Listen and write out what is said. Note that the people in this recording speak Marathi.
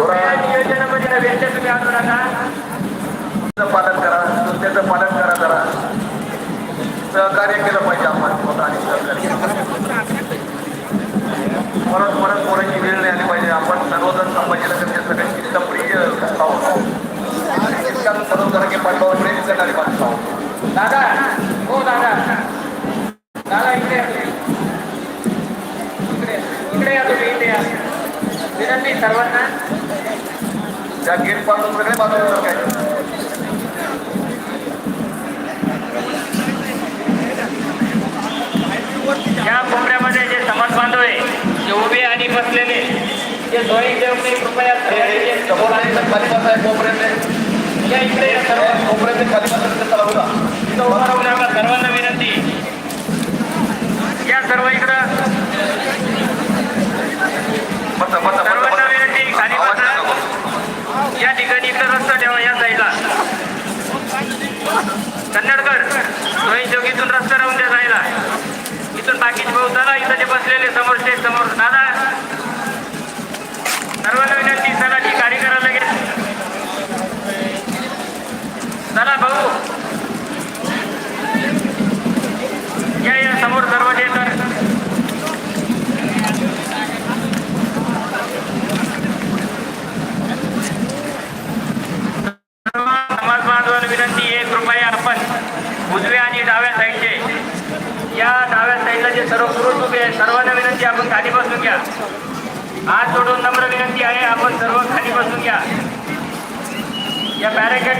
कृपया नियोजनामध्ये तुम्ही आणू नका पालन करा त्याचं पालन करा जरा. सहकार्य केलं पाहिजे आपण स्वतः परत परत कोणाची वेळ नाही आली पाहिजे आपण सर्वजण संभाजी सगळे चित्तप्रिय आहोत इतक्यात सर्वजण पाठवा प्रेम माणसं आहोत दादा हो दादा. दादा इकडे या. इकडे इकडे या तुम्ही सर्वांना. त्या गेटपासून सगळे बाजूला काय? या कोपऱ्यामध्ये जे समाज बांधव आहे जे उभे आणि बसलेले जे स्वयंसेवक नाही कृपया सर्वांनी समोर आणि खाली बसाय कोपऱ्यातले. या इकडे सर्व कोपऱ्यातले खाली बसायचं चला बघा इथं उभं राहू नका सर्वांना विनंती या सर्व इकडं बसा बसा सर्वांना विनंती खाली आवाज बसा नका करू. या ठिकाणी इकडं रस्ता ठेवा या साईडला कन्नडकर स्वयंसेवकीतून रस्ता राहून द्या जायला इथून बाकीचे भाऊ चला इथं जे बसलेले समोर स्टेज समोर दादा. सर्वांना विनंती चला ती गाडी करा लगेच चला भाऊ. या या समोर दरवाजे तर. समाज बांधवांना विनंती आहे कृपया आपण उजव्या आणि डाव्या साईडचे या डाव्या साईडला जे सर्व पुरुष उभे सर्वांना विनंती आपण खाली बसून घ्या. हात जोडून नम्र विनंती आहे आपण सर्व खाली बसून घ्या. या बॅरिकेड